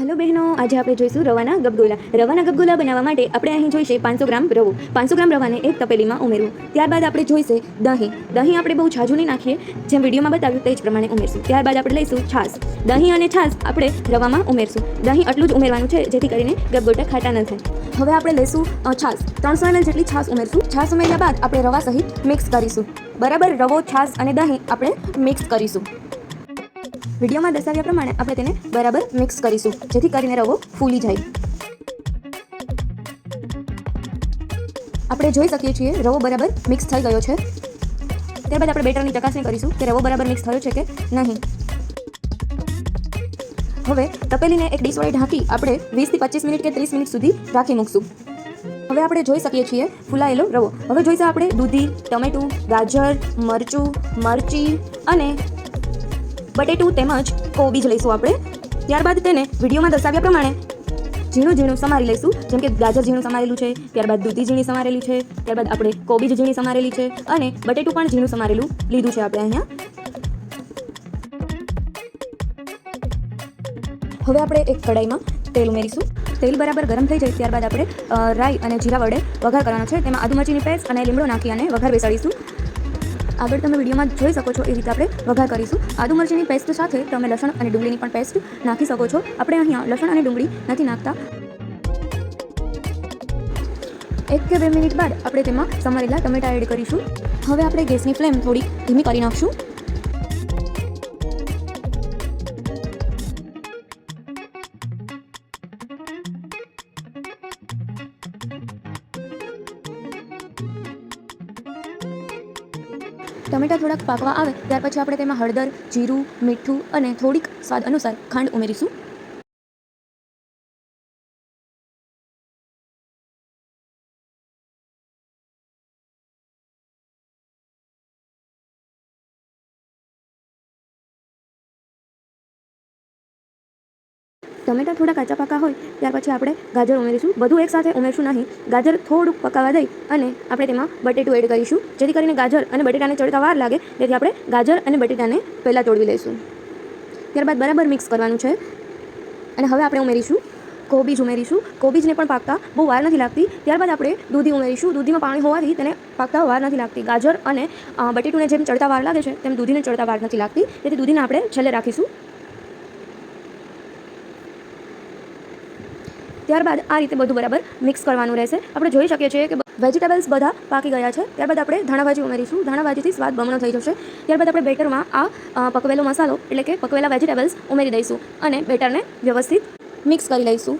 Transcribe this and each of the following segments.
Hello બહેનો, આજે આપણે જોઈશું રવાના ગબગોલા. રવાના ગબગોલા બનાવવા માટે આપણે અહીં જોઈશે પાંચસો ગ્રામ રવો. પાંચસો ગ્રામ રવાને એક તપેલીમાં ઉમેરવું. ત્યારબાદ આપણે જોઈશે દહીં. દહીં આપણે બહુ છાજું નહીં નાખીએ. જેમ વિડીયોમાં બતાવ્યું તે જ પ્રમાણે ઉમેરશું. ત્યારબાદ આપણે લઈશું છાશ. દહીં અને છાશ આપણે રવામાં ઉમેરશું. દહીં આટલું જ ઉમેરવાનું છે, જેથી કરીને ગબગોટા ખાટા ન થાય. હવે આપણે લઈશું છાશ. ત્રણસો એમએલ જેટલી છાશ ઉમેરશું. છાશ ઉમેર્યા બાદ આપણે રવા સહિત મિક્સ કરીશું. બરાબર, રવો, છાશ અને દહીં આપણે મિક્સ કરીશું. વિડીયોમાં દર્શાવ્યા પ્રમાણે આપણે તેને બરાબર મિક્સ કરીશું, જેથી કરીને રવો ફૂલી જાય. આપણે જોઈ શકીએ છીએ, રવો બરાબર મિક્સ થઈ ગયો છે. ત્યારબાદ આપણે બેટરની ચકાસણી કરીશું કે રવો બરાબર મિક્સ થયો છે કે નહીં. હવે તપેલીને એક ડીશ વડે ઢાંકી આપણે વીસથી પચીસ મિનિટ કે ત્રીસ મિનિટ સુધી રાખી મૂકશું. હવે આપણે જોઈ શકીએ છીએ ફૂલાયેલો રવો. હવે જોઈશું આપણે દૂધી, ટમેટું, ગાજર, મરચું, મરચી અને બટેટું તેમજ કોબીજ લઈશું આપણે. ત્યારબાદ તેને વિડીયોમાં દર્શાવ્યા પ્રમાણે ઝીણું ઝીણું સમારી લઈશું. જેમ કે ગાજર ઝીણું સમારેલું છે, ત્યારબાદ દૂધી ઝીણી સમારેલી છે, ત્યારબાદ આપણે કોબીજ ઝીણી સમારેલી છે અને બટેટું પણ ઝીણું સમારેલું લીધું છે આપણે અહીંયા. હવે આપણે એક કડાઈમાં તેલ ઉમેરીશું. તેલ બરાબર ગરમ થઈ જાય ત્યારબાદ આપણે રાઈ અને જીરા વડે વઘાર કરવાનો છે. તેમાં આદુ મરચીની પેસ્ટ અને લીમડો નાખી અને વઘાર બેસાડીશું. આગળ તમે વિડીયોમાં જોઈ શકો છો એ રીતે આપણે વઘાર કરીશું. આદુ મરચીની પેસ્ટ સાથે તમે લસણ અને ડુંગળીની પણ પેસ્ટ નાખી શકો છો. આપણે અહીંયા લસણ અને ડુંગળી નથી નાખતા. એક કે બે મિનિટ બાદ આપણે તેમાં સમારેલા ટમેટા એડ કરીશું. હવે આપણે ગેસની ફ્લેમ થોડી ધીમી કરી નાખશું. ટમેટા થોડાક પાકવા આવે, ત્યાર પછી આપણે તેમાં હળદર, જીરું, મીઠું અને થોડીક સ્વાદ અનુસાર ખાંડ ઉમેરીશું. ટમેટા થોડા કાચા પાકા હોય, ત્યાર પછી આપણે ગાજર ઉમેરીશું. બધું એકસાથે ઉમેરશું નહીં. ગાજર થોડુંક પકાવવા દઈ અને આપણે તેમાં બટેટું એડ કરીશું. જેથી કરીને ગાજર અને બટેટાને ચડતા વાર લાગે, તેથી આપણે ગાજર અને બટેટાને પહેલાં તોડવી લઈશું. ત્યારબાદ બરાબર મિક્સ કરવાનું છે. અને હવે આપણે ઉમેરીશું કોબીજ ઉમેરીશું. કોબીજને પણ પાકતા બહુ વાર નથી લાગતી. ત્યારબાદ આપણે દૂધી ઉમેરીશું. દૂધીમાં પાણી હોવાથી તેને પાકતા વાર નથી લાગતી. ગાજર અને બટેટુને જેમ ચડતા વાર લાગે છે, તેમ દૂધીને ચડતા વાર નથી લાગતી. તેથી દૂધીને આપણે છેલ્લે રાખીશું. ત્યારબાદ આ રીતે બધું બરાબર મિક્સ કરવાનું રહેશે. આપણે જોઈ શકીએ છીએ કે વેજીટેબલ્સ બધા પાકી ગયા છે. ત્યારબાદ આપણે ધાણાભાજી ઉમેરીશું. ધાણાભાજીથી સ્વાદ બમણો થઈ જશે. ત્યારબાદ આપણે બેટરમાં આ પકવેલો મસાલો, એટલે કે પકવેલા વેજીટેબલ્સ ઉમેરી દઈશું અને બેટરને વ્યવસ્થિત મિક્સ કરી લઈશું.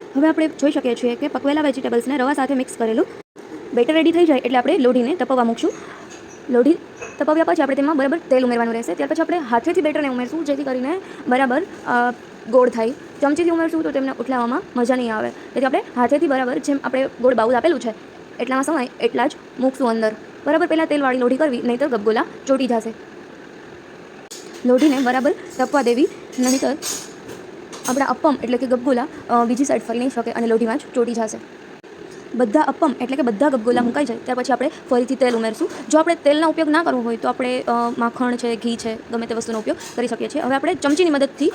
હવે આપણે જોઈ શકીએ છીએ કે પકવેલા વેજીટેબલ્સને રવા સાથે મિક્સ કરેલું. બેટર રેડી થઈ જાય એટલે આપણે લોઢીને તપવા મૂકશું. લોઢી તપાવ્યા પછી આપણે તેમાં બરાબર તેલ ઉમેરવાનું રહેશે. ત્યાર પછી આપણે હાથેથી બેટરને ઉમેરશું, જેથી કરીને બરાબર ગોળ થાય. ચમચીથી ઉમેરશું તો તેમને ઉઠલાવવામાં મજા નહીં આવે. તેથી આપણે હાથેથી બરાબર જેમ આપણે ગોળ બાઉલ આપેલું છે, એટલામાં સમય એટલા જ મૂકશું અંદર. બરાબર પહેલાં તેલવાળી લોઢી કરવી નહીં તો ગબગોલા ચોટી જશે. લોઢીને બરાબર તપવા દેવી, નહીંતર આપણા અપ્પમ એટલે કે ગબગોલા બીજી સાઈડ ફરી નહીં શકે અને લોઢીમાં જ ચોટી જશે. બધા અપમ, એટલે કે બધા ગબગોલા મુકાઈ જાય, ત્યાર પછી આપણે ફરીથી તેલ ઉમેરશું. જો આપણે તેલનો ઉપયોગ ના કરવો હોય તો આપણે માખણ છે, ઘી છે, ગમે તે વસ્તુનો ઉપયોગ કરી શકીએ છીએ. હવે આપણે ચમચીની મદદથી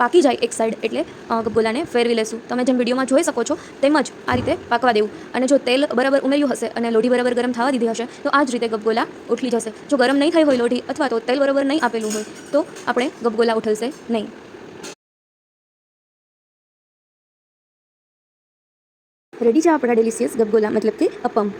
પાકી જાય એક સાઈડ એટલે ગબગોલાને ફેરવી લેશું. તમે જેમ વિડીયોમાં જોઈ શકો છો તેમજ આ રીતે પાકવા દેવું. અને જો તેલ બરાબર ઉમેર્યું હશે અને લોઢી બરાબર ગરમ થવા દીધી હશે, તો આ જ રીતે ગબગોલા ઉઠલી જશે. જો ગરમ નહીં થઈ હોય લોઢી અથવા તો તેલ બરાબર નહીં આપેલું હોય, તો આપણે ગબગોલા ઉઠલશે નહીં. રેડી છે આપણા ડેલિશિયસ ગબગોલા મતલબ કે અપમ